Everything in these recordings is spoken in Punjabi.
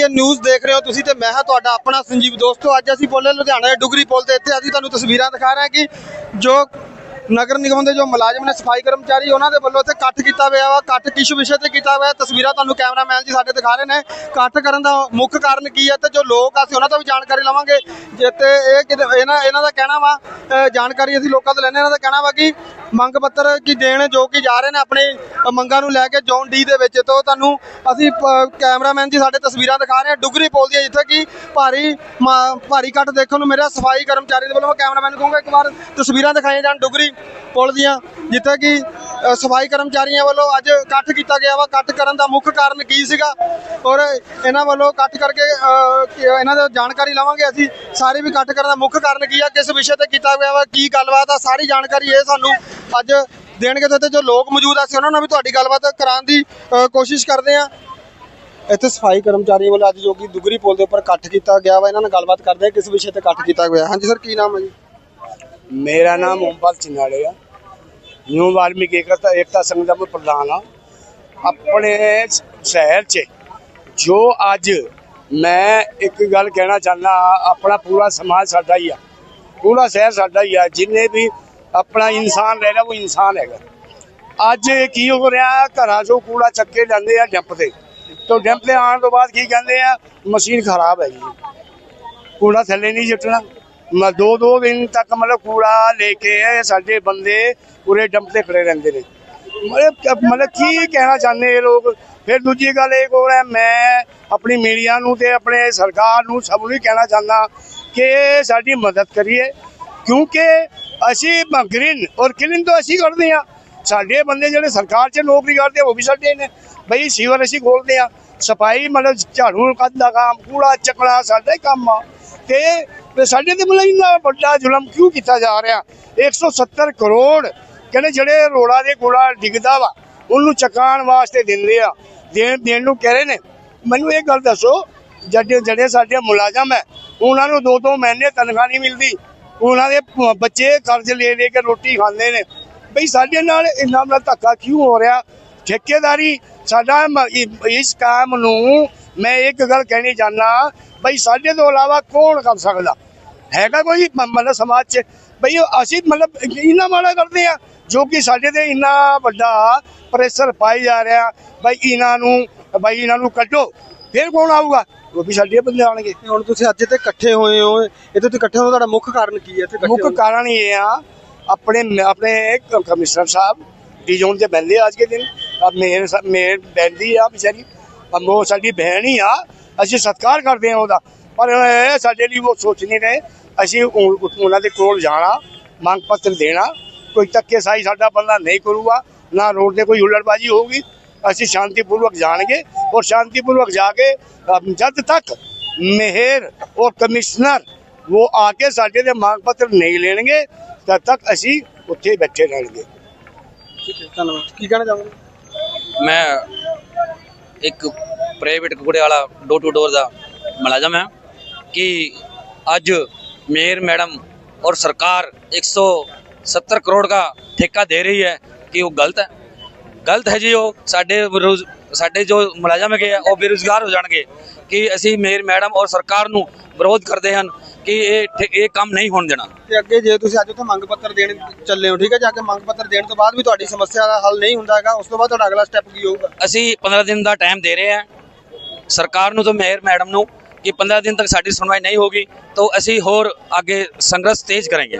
ਇਹ ਨਿਊਜ਼ ਦੇਖ ਰਹੇ ਹੋ ਤੁਸੀਂ ਤੇ ਮੈਂ ਹਾਂ ਤੁਹਾਡਾ ਆਪਣਾ ਸੰਜੀਵ ਦੋਸਤੋ। ਅੱਜ ਅਸੀਂ ਬੋਲੇ ਲੁਧਿਆਣਾ ਦੇ ਡੁਗਰੀ ਪੁਲ ਤੇ ਇੱਥੇ ਅਸੀਂ ਤੁਹਾਨੂੰ ਤਸਵੀਰਾਂ ਦਿਖਾ ਰਹੇ ਹਾਂ ਕਿ ਜੋ ਨਗਰ ਨਿਗਮ ਦੇ ਜੋ ਮੁਲਾਜ਼ਮ ਨੇ, ਸਫ਼ਾਈ ਕਰਮਚਾਰੀ, ਉਹਨਾਂ ਦੇ ਵੱਲੋਂ ਇੱਥੇ ਇਕੱਠ ਕੀਤਾ ਹੋਇਆ ਵਾ, ਇਕੱਠ ਕਿਸ ਵਿਸ਼ੇ ਤੇ ਕੀਤਾ ਹੋਇਆ। ਤਸਵੀਰਾਂ ਤੁਹਾਨੂੰ ਕੈਮਰਾਮੈਨ ਜੀ ਸਾਡੇ ਦਿਖਾ ਰਹੇ ਨੇ। ਇਕੱਠ ਕਰਨ ਦਾ ਮੁੱਖ ਕਾਰਨ ਕੀ ਹੈ ਤੇ ਜੋ ਲੋਕ ਆ, ਅਸੀਂ ਉਹਨਾਂ ਤੋਂ ਵੀ ਜਾਣਕਾਰੀ ਲਵਾਂਗੇ। ਜੇ ਤੇ ਇਹ ਕਿਤੇ- ਇਹਨਾਂ ਇਹਨਾਂ ਦਾ ਕਹਿਣਾ ਵਾ ਜਾਣਕਾਰੀ ਅਸੀਂ ਲੋਕਾਂ ਤੋਂ ਲੈਣੇ ਇਹਨਾਂ ਦਾ ਕਹਿਣਾ ਵਾ ਕਿ ਮੰਗ ਪੱਤਰ ਕੀ ਦੇਣ ਜੋ ਕਿ ਜਾ ਰਹੇ ਨੇ ਆਪਣੇ ਮੰਗਾਂ ਨੂੰ ਲੈ ਕੇ ਜ਼ੋਨ ਡੀ ਦੇ ਵਿੱਚ। ਤੋਂ ਤੁਹਾਨੂੰ ਅਸੀਂ ਪ- ਕੈਮਰਾਮੈਨ ਜੀ ਸਾਡੇ ਤਸਵੀਰਾਂ ਦਿਖਾ ਰਹੇ ਹਾਂ। ਡੁਗਰੀ ਪੁਲ ਦੀਆਂ ਜਿੱਥੇ ਕਿ ਭਾਰੀ ਮਾ- ਭਾਰੀ ਇਕੱਠ ਦੇਖਣ ਨੂੰ ਮਿਲਿਆ ਸਫ਼ਾਈ ਕਰਮਚਾਰੀ ਦੇ ਵੱਲੋਂ ਮੈਂ ਕੈਮਰਾਮੈਨ ਨੂੰ ਕਹੂੰਗਾ, ਇੱਕ ਵਾਰ ਤਸਵੀਰਾਂ ਦਿਖਾਈਆਂ ਜਾਣ ਡੁਗਰੀ ਪੁਲ ਦੀਆਂ, ਜਿੱਥੇ ਕਿ ਸਫ਼ਾਈ ਕਰਮਚਾਰੀਆਂ ਵੱਲੋਂ ਅੱਜ ਇਕੱਠ ਕੀਤਾ ਗਿਆ ਵਾ। ਇਕੱਠ ਕਰਨ ਦਾ ਮੁੱਖ ਕਾਰਨ ਕੀ ਸੀਗਾ? ਔਰ ਇਹਨਾਂ ਵੱਲੋਂ ਇਕੱਠ ਕਰਕੇ ਇਹਨਾਂ ਦਾ ਜਾਣਕਾਰੀ ਲਵਾਂਗੇ ਅਸੀਂ। ਸਾਰੇ ਵੀ ਇਕੱਠ ਕਰਨ ਦਾ ਮੁੱਖ ਕਾਰਨ ਕੀ ਆ? ਕਿਸ ਵਿਸ਼ੇ ਤੇ ਕੀਤਾ ਗਿਆ ਵਾ? ਕੀ ਗੱਲਬਾਤ ਆ? ਸਾਰੀ ਜਾਣਕਾਰੀ ਇਹ ਸਾਨੂੰ ਅੱਜ ਦੇਣਗੇ ਤੇ ਜੋ ਲੋਕ ਮੌਜੂਦ ਆ, ਅਸੀਂ ਉਹਨਾਂ ਨਾਲ ਵੀ ਤੁਹਾਡੀ ਗੱਲਬਾਤ ਕਰਾਉਣ ਦੀ ਕੋਸ਼ਿਸ਼ ਕਰਦੇ ਆ ਇੱਥੇ ਸਫ਼ਾਈ ਕਰਮਚਾਰੀਆਂ ਵੱਲੋਂ ਅੱਜ ਜੋ ਕਿ ਦੁਗਰੀ ਪੁਲ ਦੇ ਉੱਪਰ ਇਕੱਠ ਕੀਤਾ ਗਿਆ ਵਾ, ਇਹਨਾਂ ਨਾਲ ਗੱਲਬਾਤ ਕਰਦੇ ਆ ਕਿਸ ਵਿਸ਼ੇ ਤੇ ਇਕੱਠ ਕੀਤਾ ਗਿਆ। ਹਾਂਜੀ, ਸਰ, ਕੀ ਨਾਮ ਹੈ ਜੀ? ਮੇਰਾ ਨਾਮ ਓਮਪਾਲ ਚਿਨਾੜੇ ਆ। ਨਿਊ ਵਾਲਮੀਕ ਏਕਤਾ ਏਕਤਾ ਸੰਘ ਦਾ ਮੈਂ ਪ੍ਰਧਾਨ ਆ। ਆਪਣੇ ਸ਼ਹਿਰ 'ਚ ਜੋ ਅੱਜ ਮੈਂ ਇੱਕ ਗੱਲ ਕਹਿਣਾ ਚਾਹੁੰਦਾ ਆਪਣਾ ਪੂਰਾ ਸਮਾਜ ਸਾਡਾ ਹੀ ਆ। ਪੂਰਾ ਸ਼ਹਿਰ ਸਾਡਾ ਹੀ ਆ। ਜਿੰਨੇ ਵੀ ਆਪਣਾ ਇਨਸਾਨ ਰਹਿ ਰਿਹਾ, ਉਹ ਇਨਸਾਨ ਹੈਗਾ। ਅੱਜ ਕੀ ਹੋ ਰਿਹਾ, ਘਰਾਂ 'ਚੋਂ ਕੂੜਾ ਚੱਕ ਕੇ ਜਾਂਦੇ ਆ ਡੰਪ ਤੇ। ਤੋਂ ਡੰਪ ਤੇ ਆਉਣ ਤੋਂ ਬਾਅਦ ਕੀ ਕਹਿੰਦੇ ਆ, ਮਸ਼ੀਨ ਖਰਾਬ ਹੈਗੀ ਕੂੜਾ ਥੱਲੇ ਨਹੀਂ ਸਿੱਟਣਾ। ਮੈਂ ਦੋ ਦੋ ਦਿਨ ਤੱਕ ਮਤਲਬ ਕੂੜਾ ਲੈ ਕੇ ਸਾਡੇ ਬੰਦੇ, ਪੂਰੇ ਡੰਪ ਤੇ ਖੜੇ ਰਹਿੰਦੇ ਨੇ। ਮਤਲਬ ਕੀ ਕਹਿਣਾ ਚਾਹੁੰਦੇ ਇਹ ਲੋਕ? ਫਿਰ ਦੂਜੀ ਗੱਲ ਇਹ ਹੋ ਹੈ, ਮੈਂ ਆਪਣੀ ਮੀਡੀਆ ਨੂੰ ਤੇ ਆਪਣੇ ਸਰਕਾਰ ਨੂੰ ਸਭ ਨੂੰ ਹੀ ਕਹਿਣਾ ਚਾਹੁੰਦਾ ਕਿ ਸਾਡੀ ਮਦਦ ਕਰੀਏ। ਕਿਉਂਕਿ ਅਸੀਂ ਗ੍ਰੀਨ ਔਰ ਕਲੀਨ ਤੋਂ ਅਸੀਂ ਕਰਦੇ ਆ ਸਾਡੇ ਬੰਦੇ ਜਿਹੜੇ ਸਰਕਾਰ 'ਚ ਨੌਕਰੀ ਕਰਦੇ ਉਹ ਵੀ ਸਾਡੇ ਨੇ। ਬਈ ਸੀਵਰ ਅਸੀਂ ਖੋਲਦੇ ਆ ਸਫ਼ਾਈ ਮਤਲਬ ਝਾੜੂ ਕੱਢਦਾ ਕੰਮ, ਕੂੜਾ ਚੱਕਣਾ ਸਾਡਾ ਹੀ ਕੰਮ ਆ। ਤੇ ਸਾਡੇ ਤੇ ਮਤਲਬ ਇੰਨਾ ਵੱਡਾ ਜ਼ੁਲਮ ਕਿਉਂ ਕੀਤਾ ਜਾ ਰਿਹਾ? 170 ਕਰੋੜ ਕਹਿੰਦੇ ਜਿਹੜੇ ਰੋੜਾ ਦੇ ਕੂੜਾ ਡਿੱਗਦਾ ਵਾ, ਉਹਨੂੰ ਚਕਾਉਣ ਵਾਸਤੇ ਦਿੰਦੇ ਆ। ਦੇਣ ਦੇਣ ਨੂੰ ਕਹਿ ਰਹੇ ਨੇ। ਮੈਨੂੰ ਇਹ ਗੱਲ ਦੱਸੋ, ਜਿਹੜੇ ਜਿਹੜੇ ਸਾਡੇ ਮੁਲਾਜ਼ਮ ਹੈ, ਉਹਨਾਂ ਨੂੰ ਦੋ ਦੋ ਮਹੀਨੇ ਤਨਖਾਹ ਨਹੀਂ ਮਿਲਦੀ। ਉਹਨਾਂ ਦੇ ਬੱਚੇ ਕਰਜ਼ ਲੈ ਲੈ ਕੇ ਰੋਟੀ ਖਾਂਦੇ ਨੇ। ਬਈ ਸਾਡੇ ਨਾਲ ਇੰਨਾ ਬੜਾ ਧੱਕਾ ਕਿਉਂ ਹੋ ਰਿਹਾ? ਠੇਕੇਦਾਰੀ, ਸਾਡਾ ਇਸ ਕੰਮ ਨੂੰ ਮੈਂ ਇੱਕ ਗੱਲ ਕਹਿਣੀ ਚਾਹੁੰਦਾ, ਬਈ ਸਾਡੇ ਤੋਂ ਇਲਾਵਾ ਕੌਣ ਕਰ ਸਕਦਾ? ਹੈਗਾ ਕੋਈ ਮਤਲਬ ਸਮਾਜ 'ਚ? ਬਈ ਅਸੀਂ ਮਤਲਬ ਇੰਨਾ ਮਾੜਾ ਕਰਦੇ ਆ ਜੋ ਕਿ ਸਾਡੇ ਤੇ ਇੰਨਾ ਵੱਡਾ ਪ੍ਰੈਸ਼ਰ ਪਾਈ ਜਾ ਰਿਹਾ। ਬਈ ਇਹਨਾਂ ਨੂੰ, ਬਈ ਇਹਨਾਂ ਨੂੰ ਕੱਢੋ। ਫਿਰ ਕੌਣ ਆਊਗਾ? ਉਹ ਵੀ ਸਾਡੇ ਬੰਦੇ ਆਣਗੇ ਤੇ ਹੁਣ ਤੁਸੀਂ ਅੱਜ ਤੇ ਇਕੱਠੇ ਹੋਏ ਹੋ ਇੱਥੇ ਤੁਸੀਂ ਇਕੱਠੇ ਹੋਣ ਦਾ ਤੁਹਾਡਾ ਮੁੱਖ ਕਾਰਨ ਕੀ ਹੈ ਇੱਥੇ ਇਕੱਠੇ ਮੁੱਖ ਹੋਣ ਦਾ? ਕਾਰਨ ਇਹ ਆ ਆਪਣੇ ਆਪਣੇ ਕ- ਕਮਿਸ਼ਨਰ ਸਾਹਿਬ ਡੀ ਜ਼ੋਨ ਦੇ ਬੰਦੇ ਅੱਜ ਕੇ ਦਿਨ। ਅਬ ਮੇਰ ਮੇਰ ਬੈਂਦੀ ਆ ਵਿਚਾਰੀ। ਅਬ ਉਹ ਸਾਡੀ ਭੈਣ ਹੀ ਆ ਅਸੀਂ ਸਤਿਕਾਰ ਕਰਦੇ ਆ ਉਹਦਾ। ਪਰ ਇਹ ਸਾਡੇ ਲਈ ਉਹ ਸੋਚ ਨਹੀਂ ਰਹੇ। ਅਸੀਂ ਉਹ- ਉਹਨਾਂ ਦੇ ਕੋਲ ਜਾਣਾ ਮੰਗ ਪੱਤਰ ਦੇਣਾ। ਕੋਈ ਧੱਕੇ ਸਾਈ ਸਾਡਾ ਬੰਦਾ ਨਹੀਂ ਕਰੂਗਾ ਨਾ ਰੋਡ ਤੇ ਕੋਈ ਹੁੱਲੜਬਾਜੀ ਹੋਊਗੀ। ਅਸੀਂ ਸ਼ਾਂਤੀਪੂਰਵਕ ਜਾਣਗੇ ਔਰ ਸ਼ਾਂਤੀਪੂਰਵਕ ਜਾ ਕੇ ਜਦ ਤੱਕ ਮਹਿਰ ਔਰ ਕਮਿਸ਼ਨਰ ਉਹ ਆ ਕੇ ਸਾਡੇ ਦੇ ਮੰਗ ਪੱਤਰ ਨਹੀਂ ਲੈਣਗੇ ਤਦ ਤੱਕ ਅਸੀਂ ਉੱਥੇ ਬੈਠੇ ਰਹਿਣਗੇ। ਧੰਨਵਾਦ। ਕੀ ਕਹਿਣਾ ਚਾਹੁੰਦੇ ਮੈਂ ਇੱਕ ਪ੍ਰਾਈਵੇਟ ਕੁੜੇ ਵਾਲਾ ਡੋਰ ਟੂ ਡੋਰ ਦਾ ਮੁਲਾਜ਼ਮ ਹਾਂ ਕਿ ਅੱਜ ਮੇਅਰ ਮੈਡਮ और सरकार 170 ਕਰੋੜ का ਠੇਕਾ ਦੇ ਰਹੀ ਹੈ ਕਿ ਉਹ ਗਲਤ ਹੈ। ਗਲਤ ਹੈ ਜੀ ਉਹ। ਸਾਡੇ ਸਾਡੇ ਜੋ ਮੁਲਾਜ਼ਮ ਹੈਗੇ ਆ ਉਹ ਬੇਰੁਜ਼ਗਾਰ ਹੋ ਜਾਣਗੇ ਕਿ ਅਸੀਂ ਮੇਰ ਮੈਡਮ ਔਰ ਸਰਕਾਰ ਨੂੰ ਵਿਰੋਧ ਕਰਦੇ ਹਨ ਕਿ ਇਹ ਇਹ ਕੰਮ ਨਹੀਂ ਹੋਣ ਦੇਣਾ। ਤੇ ਅੱਗੇ ਜੇ ਤੁਸੀਂ ਅੱਜ ਉੱਥੇ ਮੰਗ ਪੱਤਰ ਦੇਣ ਚੱਲੇ ਹੋ ਠੀਕ ਹੈ? ਜਾ ਕੇ ਮੰਗ ਪੱਤਰ ਦੇਣ ਤੋਂ ਬਾਅਦ ਵੀ ਤੁਹਾਡੀ ਸਮੱਸਿਆ ਦਾ ਹੱਲ ਨਹੀਂ ਹੁੰਦਾ ਹੈਗਾ ਉਸ ਤੋਂ ਬਾਅਦ ਤੁਹਾਡਾ ਅਗਲਾ ਸਟੈਪ ਕੀ ਹੋਊਗਾ? ਅਸੀਂ 15 ਦਿਨ ਦਾ ਟਾਈਮ ਦੇ ਰਹੇ ਹਾਂ। ਸਰਕਾਰ ਨੂੰ ਤੇ ਮੇਰ ਮੈਡਮ ਨੂੰ ਕਿ 15 ਦਿਨ ਤੱਕ ਸਾਡੀ ਸੁਣਵਾਈ ਨਹੀਂ ਹੋਗੀ ਤਾਂ ਅਸੀਂ ਹੋਰ ਅੱਗੇ ਸੰਘਰਸ਼ ਤੇਜ਼ ਕਰਾਂਗੇ।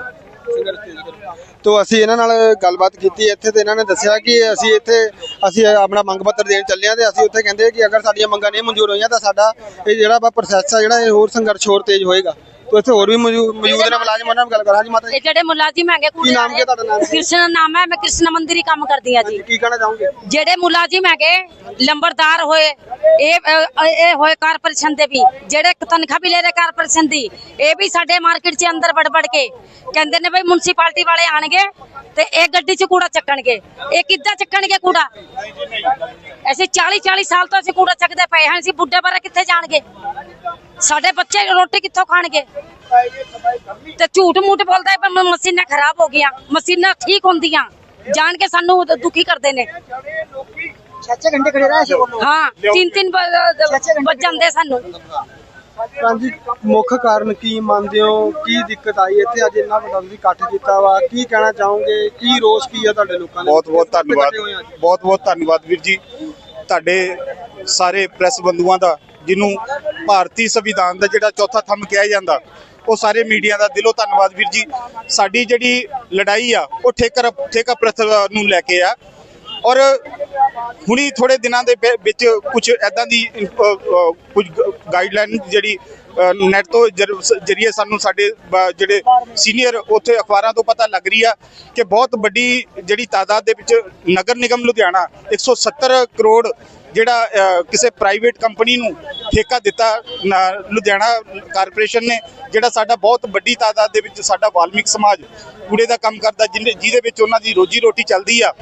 ਤੋ ਅਸੀਂ ਇਹਨਾਂ ਨਾਲ ਗੱਲਬਾਤ ਕੀਤੀ, ਇੱਥੇ ਤੇ ਇਹਨਾਂ ਨੇ ਦੱਸਿਆ ਕਿ ਅਸੀਂ ਇੱਥੇ, ਅਸੀਂ ਆਪਣਾ ਮੰਗ ਪੱਤਰ ਦੇਣ ਚੱਲੇ ਹਾਂ ਤੇ ਅਸੀਂ ਉੱਥੇ ਕਹਿੰਦੇ ਕਿ ਅਗਰ ਸਾਡੀਆਂ ਮੰਗਾਂ ਨਹੀਂ ਮਨਜ਼ੂਰ ਹੋਈਆਂ ਤਾਂ ਸਾਡਾ ਇਹ ਜਿਹੜਾ ਵਾ ਪ੍ਰੋਸੈਸ ਆ, ਜਿਹੜਾ ਇਹ ਹੋਰ ਸੰਘਰਸ਼ ਹੋਰ ਤੇਜ਼ ਹੋਏਗਾ। ਤੋ ਇੱਥੇ ਹੋਰ ਵੀ ਮੌਜੂ- ਮੌਜੂਦ ਨੇ ਮੁਲਾਜ਼ਮ ਉਹਨਾਂ ਨਾਲ ਗੱਲ ਕਰਾਂ। ਜੀ ਮਾਤਾ ਜੀ। ਇਹ ਜਿਹੜੇ ਮੁਲਾਜ਼ਮ ਹੈਗੇ ਕੀ ਨਾਮ ਕੀ ਹੈ ਤੁਹਾਡਾ ਨਾਮ? ਕ੍ਰਿਸ਼ਨ ਨਾਮ ਹੈ ਮੈਂ ਕ੍ਰਿਸ਼ਨ ਮੰਦਿਰ ਹੀ ਕੰਮ ਕਰਦੀ ਆ ਜੀ। ਕੀ ਕਹਿਣਾ ਚਾਹੋਗੇ? ਜਿਹੜੇ ਮੁਲਾਜ਼ਮ ਹੈਗੇ ਲੰਬਰਦਾਰ ਹੋਏ ਇਹ ਅ, ਇਹ ਹੋਏ ਕਾਰਪੋਰੇਸ਼ਨ ਦੇ ਵੀ ਜਿਹੜੇ ਤਨਖਾਹ ਵੀ ਲੈ ਰਹੇ ਕਾਰਪੋਰੇਸ਼ਨ ਦੀ ਇਹ ਵੀ ਸਾਡੇ ਮਾਰਕੀਟ 'ਚ ਅੰਦਰ ਵੜ ਵੜ ਕੇ ਕਹਿੰਦੇ ਨੇ ਬਈ ਮੁਨਸੀਪਾਲਟੀ ਵਾਲੇ ਆਣਗੇ ਤੇ ਇਹ ਗੱਡੀ 'ਚ ਕੂੜਾ ਚੱਕਣਗੇ। ਇਹ ਕਿੱਦਾਂ ਚੱਕਣਗੇ ਕੂੜਾ? ਅਸੀਂ 40 40 ਸਾਲ ਤੋਂ ਅਸੀਂ ਕੂੜਾ ਚੱਕਦੇ ਪਏ ਹਾਂ ਅਸੀਂ ਬੁੱਢੇ ਬਾਰੇ ਕਿੱਥੇ ਜਾਣਗੇ? ਸਾਡੇ ਬੱਚੇ ਰੋਟੀ ਕਿੱਥੋਂ ਖਾਣਗੇ? ਤੇ ਝੂਠ ਮੂਠ ਬੋਲਦਾ ਹੈ ਮਸ਼ੀਨਾਂ ਖਰਾਬ ਹੋ ਗਈਆਂ ਮਸ਼ੀਨਾਂ ਠੀਕ ਹੁੰਦੀਆਂ। ਜਾਣ ਕੇ ਸਾਨੂੰ ਦੁਖੀ ਕਰਦੇ ਨੇ। ਛੇ ਘੰਟੇ ਖੜੇ ਰਹੇ ਸੀ ਉਹ ਲੋਕ ਹਾਂ ਤਿੰਨ ਤਿੰਨ ਵੱਜ ਜਾਂਦੇ ਸਾਨੂੰ। ਹਾਂਜੀ ਮੁੱਖ ਕਾਰਨ ਕੀ ਮੰਨਦੇ ਹੋ? ਕੀ ਦਿੱਕਤ ਆਈ ਇੱਥੇ? ਅੱਜ ਇੰਨਾ ਵੱਡਾ ਤੁਸੀਂ ਇਕੱਠ ਕੀਤਾ ਵਾ। ਕੀ ਕਹਿਣਾ ਚਾਹੋਗੇ? ਕੀ ਰੋਸ ਕੀ ਆ ਤੁਹਾਡੇ ਲੋਕਾਂ ਦੇ? ਬਹੁਤ ਬਹੁਤ ਧੰਨਵਾਦ? ਬਹੁਤ ਬਹੁਤ ਧੰਨਵਾਦ ਵੀਰ ਜੀ। ਤੁਹਾਡੇ ਸਾਰੇ ਪ੍ਰੈਸ ਬੰਧੂਆਂ ਦਾ ਜਿਹਨੂੰ ਭਾਰਤੀ ਸੰਵਿਧਾਨ ਦਾ ਜਿਹੜਾ ਚੌਥਾ ਥੰਮ ਕਿਹਾ ਜਾਂਦਾ, ਉਹ ਸਾਰੇ ਮੀਡੀਆ ਦਾ ਦਿਲੋਂ ਧੰਨਵਾਦ ਵੀਰ ਜੀ। ਸਾਡੀ ਜਿਹੜੀ ਲੜਾਈ ਆ, ਉਹ ਠੇਕਰ, ਠੇਕਾ ਪ੍ਰਥ ਨੂੰ ਲੈ ਕੇ ਆ। ਔਰ ਹੁਣੀ ਥੋੜੇ ਦਿਨਾਂ ਦੇ ਵਿੱਚ ਕੁਝ ਐਦਾਂ ਦੀ ਕੁਝ ਗਾਈਡਲਾਈਨ ਜਿਹੜੀ ਨੈਟ ਤੋਂ ਜਰੀਏ ਸਾਨੂੰ ਸਾਡੇ ਜਿਹੜੇ ਸੀਨੀਅਰ ਉੱਥੇ ਅਖਬਾਰਾਂ ਤੋਂ ਪਤਾ ਲੱਗ ਰਹੀ ਆ ਕਿ ਬਹੁਤ ਵੱਡੀ ਜਿਹੜੀ ਤਾਦਾਦ ਦੇ ਵਿੱਚ ਨਗਰ ਨਿਗਮ ਲੁਧਿਆਣਾ 170 ਕਰੋੜ ਜਿਹੜਾ ਕਿਸੇ ਪ੍ਰਾਈਵੇਟ ਕੰਪਨੀ ਨੂੰ ਠੇਕਾ ਦਿੱਤਾ, ਨ- ਲੁਧਿਆਣਾ ਕਾਰਪੋਰੇਸ਼ਨ ਨੇ, ਜਿਹੜਾ ਸਾਡਾ ਬਹੁਤ ਵੱਡੀ ਤਾਦਾਦ ਦੇ ਵਿੱਚ ਸਾਡਾ ਵਾਲਮੀਕ ਸਮਾਜ ਕੂੜੇ ਦਾ ਕੰਮ ਕਰਦਾ ਜਿਹਦੇ ਜਿਹਦੇ ਵਿੱਚ ਉਹਨਾਂ ਦੀ ਰੋਜੀ ਰੋਟੀ ਚੱਲਦੀ ਆ।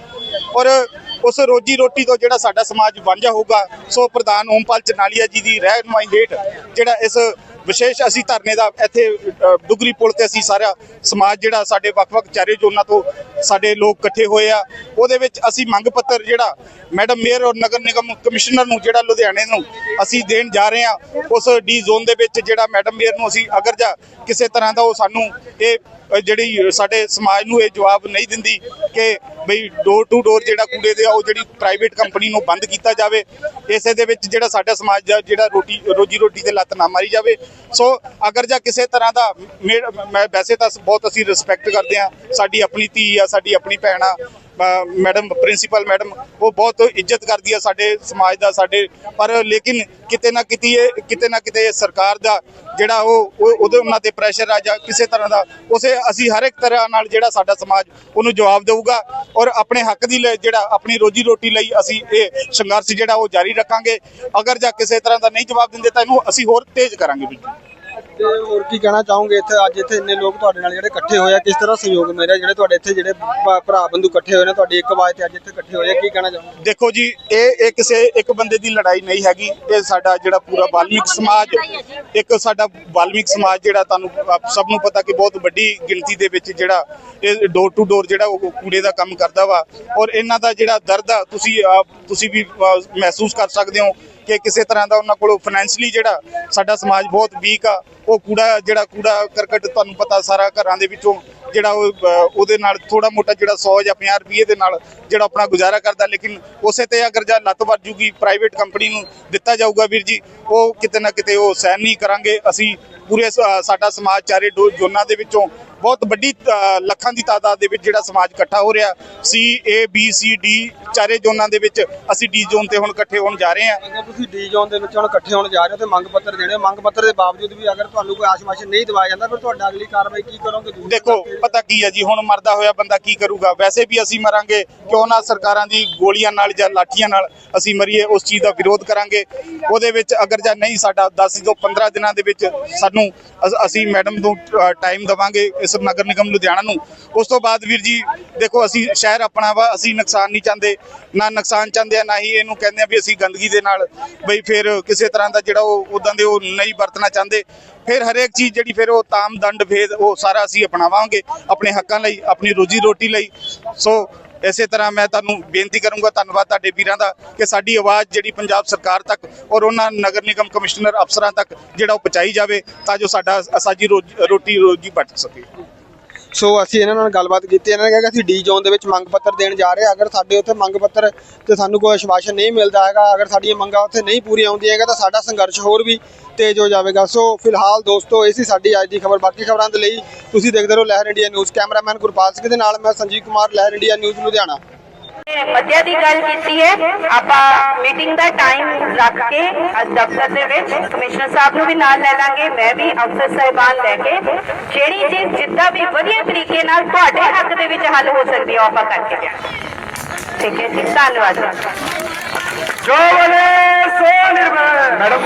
ਔਰ ਉਸ ਰੋਜੀ ਰੋਟੀ ਤੋਂ ਜਿਹੜਾ ਸਾਡਾ ਸਮਾਜ ਵਾਂਝਾ ਹੋਊਗਾ, ਸੋ ਪ੍ਰਧਾਨ ਓਮਪਾਲ ਚਨਾਲੀਆ ਜੀ ਦੀ ਰਹਿਨਮਾਈ ਹੇਠ ਜਿਹੜਾ ਇਸ ਵਿਸ਼ੇਸ਼ ਅਸੀਂ ਧਰਨੇ ਦਾ ਇੱਥੇ ਅ, ਪੁਲ ਤੇ ਅਸੀਂ ਸਾਰਾ ਸਮਾਜ ਜਿਹੜਾ ਸਾਡੇ ਵੱਖ-ਵੱਖ ਚਾਰੇ ਜ਼ੋਨਾਂ ਤੋਂ ਸਾਡੇ ਲੋਕ ਇਕੱਠੇ ਹੋਏ ਆ ਉਹਦੇ ਵਿੱਚ ਅਸੀਂ ਮੰਗ ਪੱਤਰ ਜਿਹੜਾ ਮੈਡਮ ਮੇਅਰ ਔਰ ਨਗਰ ਨਿਗਮ ਕਮਿਸ਼ਨਰ ਨੂੰ ਜਿਹੜਾ ਲੁਧਿਆਣੇ ਨੂੰ ਅਸੀਂ ਦੇਣ ਜਾ ਰਹੇ ਆ ਉਸ ਡੀ ਜ਼ੋਨ ਦੇ ਵਿੱਚ ਜਿਹੜਾ ਮੈਡਮ ਮੇਅਰ ਨੂੰ ਅਸੀਂ ਅਗਰ ਜਾਂ ਕਿਸੇ ਤਰ੍ਹਾਂ ਦਾ ਉਹ ਸਾਨੂੰ ਇਹ ਜਿਹੜੀ ਸਾਡੇ ਸਮਾਜ ਨੂੰ ਇਹ ਜਵਾਬ ਨਹੀਂ ਦਿੰਦੀ ਕਿ ਬਈ ਡੋਰ ਟੂ ਡੋਰ ਜਿਹੜਾ ਕੂੜੇ ਦੇ ਆ, ਉਹ ਜਿਹੜੀ ਪ੍ਰਾਈਵੇਟ ਕੰਪਨੀ ਨੂੰ ਬੰਦ ਕੀਤਾ ਜਾਵੇ। ਇਸੇ ਦੇ ਵਿੱਚ ਜਿਹੜਾ ਸਾਡਾ ਸਮਾਜ ਦਾ ਜਿਹੜਾ ਰੋਟੀ, ਰੋਜੀ ਰੋਟੀ ਤੇ ਲੱਤ ਨਾ ਮਾਰੀ ਜਾਵੇ। ਸੋ ਅਗਰ ਜਾਂ ਕਿਸੇ ਤਰ੍ਹਾਂ ਦਾ ਮੇ- ਮੈਂ ਵੈਸੇ ਤਾਂ ਬਹੁਤ ਅਸੀਂ ਰਿਸਪੈਕਟ ਕਰਦੇ ਆ ਸਾਡੀ ਆਪਣੀ ਧੀ ਆ, ਸਾਡੀ ਆਪਣੀ ਭੈਣ ਆ। ਮੈਡਮ, ਪ੍ਰਿੰਸੀਪਲ ਮੈਡਮ, ਉਹ ਬਹੁਤ ਇੱਜ਼ਤ ਕਰਦੀ ਆ ਸਾਡੇ ਸਮਾਜ ਦਾ, ਸਾਡੇ, ਪਰ ਲੇਕਿਨ ਕਿਤੇ ਨਾ ਕਿਤੇ ਇਹ, ਕਿਤੇ ਨਾ ਕਿਤੇ ਸਰਕਾਰ ਦਾ ਜਿਹੜਾ ਉਹ ਉਹਦੇ ਉਹਨਾਂ ਤੇ ਪ੍ਰੈਸ਼ਰ ਆ ਜਾਂ ਕਿਸੇ ਤਰ੍ਹਾਂ ਦਾ, ਉਸੇ ਅਸੀਂ ਹਰ ਇੱਕ ਤਰ੍ਹਾਂ ਨਾਲ ਜਿਹੜਾ ਸਾਡਾ ਸਮਾਜ, ਉਹਨੂੰ ਜਵਾਬ ਦੇਊਗਾ ਔਰ ਆਪਣੇ ਹੱਕ ਦੀ ਲਈ ਜਿਹੜਾ ਆਪਣੀ ਰੋਜੀ ਰੋਟੀ ਲਈ ਅਸੀਂ ਇਹ ਸੰਘਰਸ਼ ਜਿਹੜਾ ਉਹ ਜਾਰੀ ਰੱਖਾਂਗੇ। ਅਗਰ ਜਾਂ ਕਿਸੇ ਤਰ੍ਹਾਂ ਦਾ ਨਹੀਂ ਜਵਾਬ ਦਿੰਦੇ ਤਾਂ ਇਹਨੂੰ ਅਸੀਂ ਹੋਰ ਤੇਜ਼ ਕਰਾਂਗੇ ਬਿਲਕੁਲ। ਤੇ ਹੋਰ ਕੀ ਕਹਿਣਾ ਚਾਹੋਗੇ ਇੱਥੇ? ਅੱਜ ਇੱਥੇ ਇੰਨੇ ਲੋਕ ਤੁਹਾਡੇ ਨਾਲ ਜਿਹੜੇ ਇਕੱਠੇ ਹੋਏ ਆ। ਕਿਸ ਤਰ੍ਹਾਂ ਸਹਿਯੋਗ ਮਿਲ ਜਿਹੜੇ ਤੁਹਾਡੇ ਇੱਥੇ ਜਿਹੜੇ ਭ- ਭਰਾ ਬੰਧੂ ਇਕੱਠੇ ਹੋਏ ਨੇ ਤੁਹਾਡੀ ਇੱਕ ਆਵਾਜ਼ ਤੇ ਅੱਜ ਇੱਥੇ ਇਕੱਠੇ ਹੋਏ ਆ। ਕੀ ਕਹਿਣਾ ਚਾਹੋਗੇ? ਦੇਖੋ ਜੀ ਇਹ ਇਹ ਕਿਸੇ ਇੱਕ ਬੰਦੇ ਦੀ ਲੜਾਈ ਨਹੀਂ ਹੈਗੀ। ਇਹ ਸਾਡਾ ਜਿਹੜਾ ਪੂਰਾ ਵਾਲਮੀਕ ਸਮਾਜ ਇੱਕ ਸਾਡਾ ਵਾਲਮੀਕ ਸਮਾਜ ਜਿਹੜਾ ਤੁਹਾਨੂੰ ਆਪ ਸਭ ਨੂੰ ਪਤਾ ਕਿ ਬਹੁਤ ਵੱਡੀ ਗਿਣਤੀ ਦੇ ਵਿੱਚ ਜਿਹੜਾ ਇਹ ਡੋਰ ਟੂ ਡੋਰ ਜਿਹੜਾ ਉਹ ਕੂੜੇ ਦਾ ਕੰਮ ਕਰਦਾ ਵਾ। ਔਰ ਇਹਨਾਂ ਦਾ ਜਿਹੜਾ ਦਰਦ ਆ ਤੁਸੀਂ ਆਪ ਤੁਸੀਂ ਵੀ ਅ, ਮਹਿਸੂਸ ਕਰ ਸਕਦੇ ਹੋ ਕਿ ਕਿਸੇ ਤਰ੍ਹਾਂ ਦਾ ਉਹਨਾਂ ਕੋਲੋਂ ਫਾਈਨੈਂਸ਼ਲੀ ਜਿਹੜਾ ਸਾਡਾ ਸਮਾਜ ਬਹੁਤ ਵੀਕ ਆ। ਉਹ ਕੂੜਾ ਜਿਹੜਾ ਕੂੜਾ ਕਰਕਟ ਤੁਹਾਨੂੰ ਪਤਾ ਸਾਰਾ ਘਰਾਂ ਦੇ ਵਿੱਚੋਂ ਜਿਹੜਾ ਉਹ ਉਹਦੇ ਨਾਲ ਥੋੜਾ ਮੋਟਾ ਜਿਹੜਾ 100 ਜਾਂ 50 ਰੁਪਏ ਦੇ ਨਾਲ ਜਿਹੜਾ ਆਪਣਾ ਗੁਜ਼ਾਰਾ ਕਰਦਾ ਲੇਕਿਨ ਉਸੇ ਤੇ ਅਗਰ ਜਾਂ ਲੱਤ ਵੱਜ ਜੂਗੀ ਪ੍ਰਾਈਵੇਟ ਕੰਪਨੀ ਨੂੰ ਦਿੱਤਾ ਜਾਊਗਾ ਵੀਰ ਜੀ ਉਹ ਕਿਤੇ ਨਾ ਕਿਤੇ ਉਹ ਸਹਿਨ ਨਹੀਂ ਕਰਾਂਗੇ। ਅਸੀਂ ਪੂਰੇ ਸਾਡਾ ਸਮਾਜ ਚਾਰੇ ਡੋ- ਜ਼ੋਨਾਂ ਦੇ ਵਿੱਚੋਂ ਬਹੁਤ ਵੱਡੀ ਲੱਖਾਂ ਦੀ ਤਾਦਾਦ ਦੇ ਵਿੱਚ ਜਿਹੜਾ ਸਮਾਜ ਇਕੱਠਾ ਹੋ ਰਿਹਾ। ਸੀ ਏ ਬੀ ਸੀ ਡੀ ਚਾਰੇ ਜ਼ੋਨਾਂ ਦੇ ਵਿੱਚ ਅਸੀਂ ਡੀ ਜ਼ੋਨ ਤੇ ਹੁਣ ਇਕੱਠੇ ਹੋਣ ਜਾ ਰਹੇ ਹਾਂ। ਅਗਰ ਤੁਸੀਂ ਡੀ ਜ਼ੋਨ ਦੇ ਵਿੱਚ ਹੁਣ ਇਕੱਠੇ ਹੋਣ ਜਾ ਰਹੇ ਹੋ ਤੇ ਮੰਗ ਪੱਤਰ ਦੇਣੇ ਹੋ, ਮੰਗ ਪੱਤਰ ਦੇ ਬਾਵਜੂਦ ਵੀ ਅਗਰ ਤੁਹਾਨੂੰ ਕੋਈ ਆਸ਼ਵਾਸਨ ਨਹੀਂ ਦਿਵਾਇਆ ਜਾਂਦਾ ਫਿਰ ਤੁਹਾਡਾ ਅਗਲੀ ਕਾਰਵਾਈ ਕੀ ਕਰੋਗੇ? ਤੁਸੀਂ ਦੇਖੋ ਪਤਾ ਕੀ ਹੈ ਜੀ ਹੁਣ ਮਰਦਾ ਹੋਇਆ ਬੰਦਾ ਕੀ ਕਰੂਗਾ? ਵੈਸੇ ਵੀ ਅਸੀਂ ਮਰਾਂਗੇ ਕਿਉਂ ਨਾ ਸਰਕਾਰਾਂ ਦੀ ਗੋਲੀਆਂ ਨਾਲ ਜਾਂ ਲਾਠੀਆਂ ਨਾਲ ਅਸੀਂ ਮਰੀਏ ਉਸ ਚੀਜ਼ ਦਾ ਵਿਰੋਧ ਕਰਾਂਗੇ। ਉਹਦੇ ਵਿੱਚ ਅਗਰ ਜਾਂ ਨਹੀਂ ਸਾਡਾ 10 ਤੋਂ 15 ਦਿਨਾਂ ਦੇ ਵਿੱਚ ਸਾਨੂੰ ਅਸ- ਅਸੀਂ ਮੈਡਮ ਨੂੰ ਟਾਈਮ ਦਵਾਂਗੇ ਇਸ ਨਗਰ ਨਿਗਮ ਲੁਧਿਆਣਾ ਨੂੰ। ਉਸ ਤੋਂ ਬਾਅਦ ਵੀਰ ਜੀ ਦੇਖੋ ਅਸੀਂ ਸ਼ਹਿਰ ਆਪਣਾ ਵਾ ਅਸੀਂ ਨੁਕਸਾਨ ਨਹੀਂ ਚਾਹੁੰਦੇ। ਨਾ ਨੁਕਸਾਨ ਚਾਹੁੰਦੇ ਆ, ਨਾ ਹੀ ਇਹਨੂੰ ਕਹਿੰਦੇ ਆ ਵੀ ਅਸੀਂ ਗੰਦਗੀ ਦੇ ਨਾਲ ਬਈ ਫਿਰ ਕਿਸੇ ਤਰ੍ਹਾਂ ਦਾ ਜਿਹੜਾ ਉਹ ਉਦਾਂ ਦੇ ਉਹ ਨਹੀਂ ਵਰਤਣਾ ਚਾਹੁੰਦੇ। ਫਿਰ ਹਰੇਕ ਚੀਜ਼ ਜਿਹੜੀ ਫਿਰ ਉਹ ਤਾਮ, ਦੰਡ, ਭੇਦ, ਉਹ ਸਾਰਾ ਅਸੀਂ ਅਪਣਾਵਾਂਗੇ ਆਪਣੇ ਹੱਕਾਂ ਲਈ, ਆਪਣੀ ਰੋਜੀ ਰੋਟੀ ਲਈ। ਸੋ ਇਸੇ ਤਰ੍ਹਾਂ ਮੈਂ ਤੁਹਾਨੂੰ ਬੇਨਤੀ ਕਰੂੰਗਾ, ਧੰਨਵਾਦ ਤੁਹਾਡੇ ਵੀਰਾਂ ਦਾ ਕਿ ਸਾਡੀ ਆਵਾਜ਼ ਜਿਹੜੀ ਪੰਜਾਬ ਸਰਕਾਰ ਤੱਕ ਔਰ ਉਹਨਾਂ ਨਗਰ ਨਿਗਮ ਕਮਿਸ਼ਨਰ ਅਫਸਰਾਂ ਤੱਕ ਜਿਹੜਾ ਉਹ ਪਹੁੰਚਾਈ ਜਾਵੇ ਤਾਂ ਜੋ ਸਾਡਾ ਸਾਜੀ ਰੋਜੀ- ਰੋਟੀ ਰੋਜੀ ਬਚ ਸਕੇ। ਸੋ ਅਸੀਂ ਇਹਨਾਂ ਨਾਲ ਗੱਲਬਾਤ ਕੀਤੀ, ਇਹਨਾਂ ਨੇ ਕਿਹਾ ਕਿ ਅਸੀਂ ਡੀ ਜ਼ੋਨ ਦੇ ਵਿੱਚ ਮੰਗ ਪੱਤਰ ਦੇਣ ਜਾ ਰਹੇ ਹਾਂ। ਅਗਰ ਸਾਡੇ ਉੱਥੇ ਮੰਗ ਪੱਤਰ ਤੇ ਸਾਨੂੰ ਕੋਈ ਆਸ਼ਵਾਸਨ ਨਹੀਂ ਮਿਲਦਾ ਹੈਗਾ, ਅਗਰ ਸਾਡੀਆਂ ਮੰਗਾਂ ਉੱਥੇ ਨਹੀਂ ਪੂਰੀਆਂ ਹੁੰਦੀਆਂ ਹੈਗਾ ਤਾਂ ਸਾਡਾ ਸੰਘਰਸ਼ ਹੋਰ ਵੀ ਤੇਜ਼ ਹੋ ਜਾਵੇਗਾ। ਸੋ ਫਿਲਹਾਲ ਦੋਸਤੋ, ਇਹ ਸੀ ਸਾਡੀ ਅੱਜ ਦੀ ਖਬਰ। ਬਾਕੀ ਖਬਰਾਂ ਦੇ ਲਈ ਤੁਸੀਂ ਦੇਖਦੇ ਰਹੋ Lehar India news. Cameraman Gurpal Singh ਦੇ ਨਾਲ ਮੈਂ ਸੰਜੀਵ ਕੁਮਾਰ, ਲਹਿਰ ਇੰਡੀਆ ਨਿਊਜ਼, ਲੁਧਿਆਣਾ। ਮੱਧਿਆ ਦੀ ਗੱਲ ਕੀਤੀ ਹੈ ਆਪਾਂ ਮੀਟਿੰਗ ਦਾ ਟਾਈਮ ਰੱਖ ਕੇ ਅੱਜ ਦਫ਼ਤਰ ਦੇ ਵਿੱਚ ਕਮਿਸ਼ਨਰ ਸਾਹਿਬ ਨੂੰ ਵੀ ਨਾਲ ਲੈ ਲਾਂਗੇ ਮੈਂ ਵੀ ਅਫਸਰ ਸਾਹਿਬਾਨ ਲੈ ਕੇ ਜਿਹੜੀ ਚੀਜ਼ ਜਿੱਦਾਂ ਵੀ ਵਧੀਆ ਤਰੀਕੇ ਨਾਲ ਤੁਹਾਡੇ ਹੱਕ ਦੇ ਵਿੱਚ ਹੱਲ ਹੋ ਸਕਦੀ ਹੈ ਉਹ ਆਪਾਂ ਕਰਕੇ ਠੀਕ ਹੈ ਜੀ ਧੰਨਵਾਦ। ਜੋ ਬਲੇ ਸੋ ਨਿਰਭੈ ਮੈਡਮ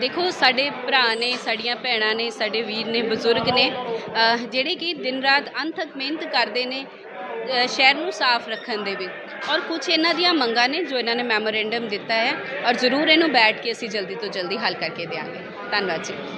ਦੇਖੋ, ਸਾਡੇ ਭਰਾ ਨੇ, ਸਾਡੀਆਂ ਭੈਣਾਂ ਨੇ, ਸਾਡੇ ਵੀਰ ਨੇ, ਬਜ਼ੁਰਗ ਨੇ ਜਿਹੜੇ ਕਿ ਦਿਨ ਰਾਤ ਅਣਥੱਕ ਮਿਹਨਤ ਕਰਦੇ ਨੇ ਸ਼ਹਿਰ ਨੂੰ ਸਾਫ਼ ਰੱਖਣ ਦੇ ਵਿੱਚ ਔਰ ਕੁਝ ਇਹਨਾਂ ਦੀਆਂ ਮੰਗਾਂ ਨੇ ਜੋ ਇਹਨਾਂ ਨੇ ਮੈਮੋਰੈਂਡਮ ਦਿੱਤਾ ਹੈ ਔਰ ਜ਼ਰੂਰ ਇਹਨੂੰ ਬੈਠ ਕੇ ਅਸੀਂ ਜਲਦੀ ਤੋਂ ਜਲਦੀ ਹੱਲ ਕਰਕੇ ਦੇਵਾਂਗੇ ਧੰਨਵਾਦ ਜੀ।